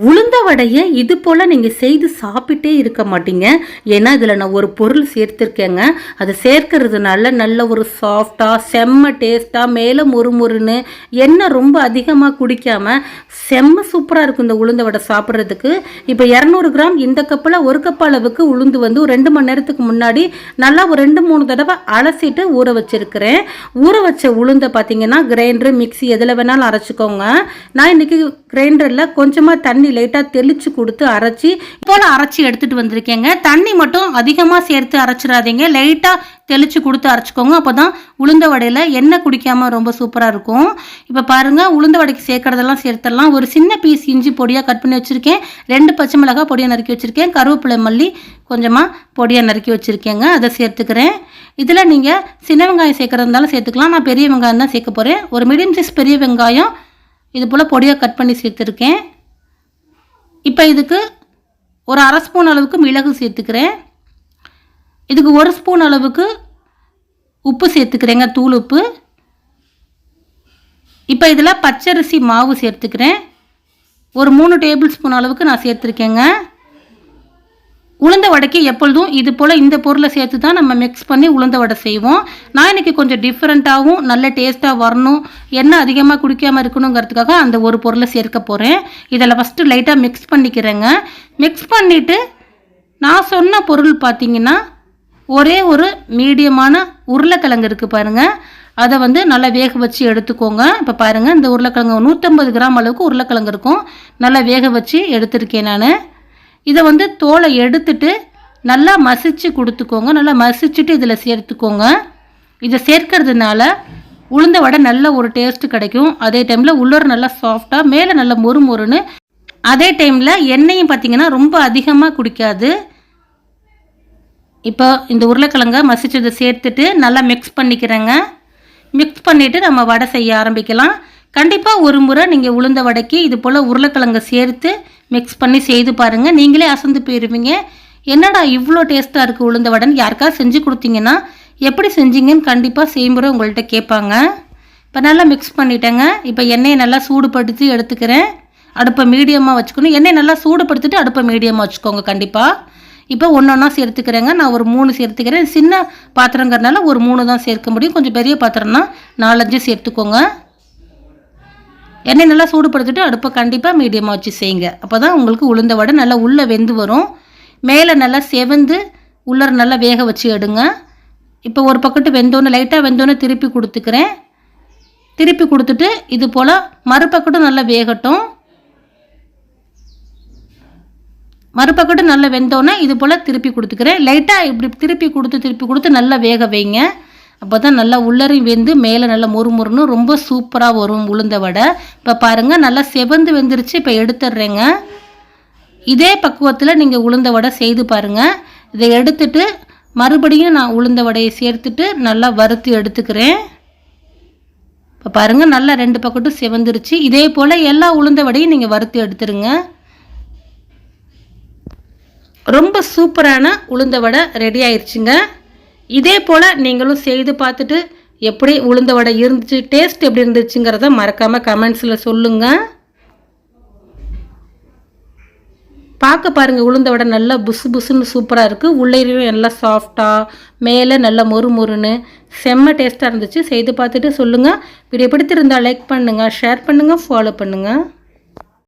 உளுந்த வடையை இது போல் நீங்கள் செய்து சாப்பிட்டே இருக்க மாட்டீங்க. ஏன்னா இதில் நான் ஒரு பொருள் சேர்த்துருக்கேங்க. அது சேர்க்கறதுனால நல்ல ஒரு சாஃப்டாக செம்ம டேஸ்ட்டாக மேலே முறுமுறுன்னு எண்ணெய் ரொம்ப அதிகமாக குடிக்காமல் செம்ம சூப்பராக இருக்கும் இந்த உளுந்த வடை சாப்பிட்றதுக்கு. இப்போ இரநூறு கிராம் இந்த கப்பில் ஒரு கப் அளவுக்கு உளுந்து வந்து ஒரு ரெண்டு மணி நேரத்துக்கு முன்னாடி நல்லா ஒரு ரெண்டு மூணு தடவை அலசிட்டு ஊற வச்சுருக்கிறேன். ஊற வச்ச உளுந்தை பார்த்தீங்கன்னா கிரைண்டரு மிக்சி எதில் வேணாலும் அரைச்சிக்கோங்க. நான் இன்றைக்கி கிரைண்டரில் கொஞ்சமாக தண்ணி தண்ணி லைட்டாக தெளித்து கொடுத்து அரைச்சி போல் அரைச்சி எடுத்துகிட்டு வந்திருக்கேங்க. தண்ணி மட்டும் அதிகமாக சேர்த்து அரைச்சிடாதீங்க. லைட்டாக தெளித்து கொடுத்து அரைச்சிக்கோங்க. அப்போ தான் உளுந்த வடையில் எண்ணெய் குடிக்காமல் ரொம்ப சூப்பராக இருக்கும். இப்போ பாருங்கள் உளுந்த வடைக்கு சேர்க்கறதெல்லாம் சேர்த்துடலாம். ஒரு சின்ன பீஸ் இஞ்சி பொடியாக கட் பண்ணி வச்சுருக்கேன். ரெண்டு பச்சை மிளகாய் பொடியாக நறுக்கி வச்சுருக்கேன். கருவேப்பிலை மல்லி கொஞ்சமாக பொடியாக நறுக்கி வச்சுருக்கேங்க. அதை சேர்த்துக்கிறேன். இதில் நீங்கள் சின்ன வெங்காயம் சேர்க்குறதா இருந்தாலும் சேர்த்துக்கலாம். நான் பெரிய வெங்காயம் தான் சேர்க்க போகிறேன் ஒரு மீடியம் சைஸ் பெரிய வெங்காயம் இது போல் பொடியாக கட் பண்ணி சேர்த்துருக்கேன். இப்போ இதுக்கு ஒரு அரை ஸ்பூன் அளவுக்கு மிளகு சேர்த்துக்கிறேன். இதுக்கு ஒரு ஸ்பூன் அளவுக்கு உப்பு சேர்த்துக்கிறேங்க தூள் உப்பு. இப்போ இதில் பச்சரிசி மாவு சேர்த்துக்கிறேன். ஒரு மூணு டேபிள் ஸ்பூன் அளவுக்கு நான் சேர்த்துருக்கேங்க. உளுந்த வடைக்கு எப்பொழுதும் இது போல் இந்த பொருளை சேர்த்து தான் நம்ம மிக்ஸ் பண்ணி உளுந்த வடை செய்வோம். நான் இன்றைக்கி கொஞ்சம் டிஃப்ரெண்ட்டாகவும் நல்ல டேஸ்ட்டாக வரணும் எண்ணெய் அதிகமாக குடிக்காமல் இருக்கணுங்கிறதுக்காக அந்த ஒரு பொருளை சேர்க்க போகிறேன் இதில் ஃபஸ்ட்டு லைட்டாக மிக்ஸ் பண்ணிக்கிறேங்க. மிக்ஸ் பண்ணிவிட்டு நான் சொன்ன பொருள் பார்த்தீங்கன்னா ஒரே ஒரு மீடியமான உருளைக்கிழங்கு இருக்குது பாருங்கள் அதை வந்து நல்லா வேக வச்சு எடுத்துக்கோங்க. இப்போ பாருங்கள் இந்த உருளைக்கிழங்கு நூற்றம்பது கிராம் அளவுக்கு உருளைக்கிழங்கு இருக்கும். நல்லா வேக வச்சு எடுத்திருக்கேன் நான். இதை வந்து தோலை எடுத்துட்டு நல்லா மசிச்சு கொடுத்துக்கோங்க. நல்லா மசிச்சுட்டு இதில் சேர்த்துக்கோங்க. இதை சேர்க்கறதுனால உளுந்த வடை நல்ல ஒரு டேஸ்ட் கிடைக்கும். அதே டைமில் உள்ளூர் நல்லா சாஃப்டாக மேலே நல்லா மொறு மொறுன்னு. அதே டைமில் எண்ணெயும் பார்த்தீங்கன்னா ரொம்ப அதிகமாக குடிக்காது. இப்போ இந்த உருளைக்கிழங்க மசிச்சதை சேர்த்துட்டு நல்லா மிக்ஸ் பண்ணிக்கிறேங்க. மிக்ஸ் பண்ணிவிட்டு நம்ம வடை செய்ய ஆரம்பிக்கலாம். கண்டிப்பாக ஒரு முறை நீங்கள் உளுந்த வடைக்கு இது போல் உருளைக்கிழங்க சேர்த்து மிக்ஸ் பண்ணி செய்து பாருங்கள் நீங்களே அசந்து போயிடுவீங்க என்னடா இவ்வளோ டேஸ்ட்டாக இருக்குது உளுந்த வடைன்னு யாருக்கா செஞ்சு கொடுத்தீங்கன்னா எப்படி செஞ்சீங்கன்னு கண்டிப்பாக செய்முறை உங்கள்கிட்ட கேட்பாங்க. இப்போ நல்லா மிக்ஸ் பண்ணிட்டேங்க. இப்போ எண்ணெயை நல்லா சூடுபடுத்தி எடுத்துக்கிறேன். அடுப்பை மீடியமாக வச்சுக்கணும். எண்ணெய் நல்லா சூடுபடுத்திட்டு அடுப்பை மீடியமாக வச்சுக்கோங்க கண்டிப்பாக இப்போ ஒன்று ஒன்றா சேர்த்துக்கிறேங்க. நான் ஒரு மூணு சேர்த்துக்கிறேன். சின்ன பாத்திரங்கிறனால ஒரு மூணு தான் சேர்க்க முடியும். கொஞ்சம் பெரிய பாத்திரம்னா நாலஞ்சு சேர்த்துக்கோங்க. எண்ணெய் நல்லா சூடுபடுத்திட்டு அடுப்பை கண்டிப்பாக மீடியமாக வச்சு செய்யுங்க. அப்போ தான் உங்களுக்கு உளுந்த வடை நல்லா உள்ளே வெந்து வரும். மேலே நல்லா செவந்து உள்ளர நல்லா வேக வச்சு எடுங்க. இப்போ ஒரு பக்கத்து வெந்தோன்னு லைட்டாக வெந்தோன்னு திருப்பி கொடுத்துக்கிறேன். திருப்பி கொடுத்துட்டு இது போல் மறுபக்கட்டும் நல்லா வேகட்டும். மறுபக்கட்டும் நல்லா வெந்தோன்னே இது போல் திருப்பி கொடுத்துக்கிறேன். லைட்டாக இப்படி திருப்பி கொடுத்து திருப்பி கொடுத்து நல்லா வேக வைங்க. அப்போ தான் நல்லா உள்ளரையும் வெந்து மேலே நல்லா முறுமுறுன்னு ரொம்ப சூப்பராக வரும் உளுந்த வடை. இப்போ பாருங்கள் நல்லா செவந்து வெந்துருச்சு. இப்போ எடுத்துடுறேங்க. இதே பக்குவத்தில் நீங்கள் உளுந்த வடை செய்து பாருங்கள் இதை எடுத்துட்டு மறுபடியும் நான் உளுந்த வடையை சேர்த்துட்டு நல்லா வறுத்து எடுத்துக்கிறேன். இப்போ பாருங்கள் நல்லா ரெண்டு பக்கட்டும் செவந்துருச்சு. இதே போல் எல்லா உளுந்த வடையும் நீங்கள் வறுத்து எடுத்துருங்க. ரொம்ப சூப்பரான உளுந்த வடை ரெடி ஆயிடுச்சுங்க இதே போல் நீங்களும் செய்து பார்த்துட்டு எப்படி உளுந்த வடை இருந்துச்சு டேஸ்ட் எப்படி இருந்துச்சுங்கிறத மறக்காமல் கமெண்ட்ஸில் சொல்லுங்கள் பார்க்க பாருங்கள் உளுந்த வடை நல்லா புசு புசுன்னு சூப்பராக இருக்குது உள்ளேயும் நல்லா சாஃப்டாக மேலே நல்லா மொறு மொறுன்னு செம்ம டேஸ்ட்டாக இருந்துச்சு. செய்து பார்த்துட்டு சொல்லுங்கள் வீடியோ பிடித்திருந்தால் லைக் பண்ணுங்கள் ஷேர் பண்ணுங்கள் ஃபாலோ பண்ணுங்கள்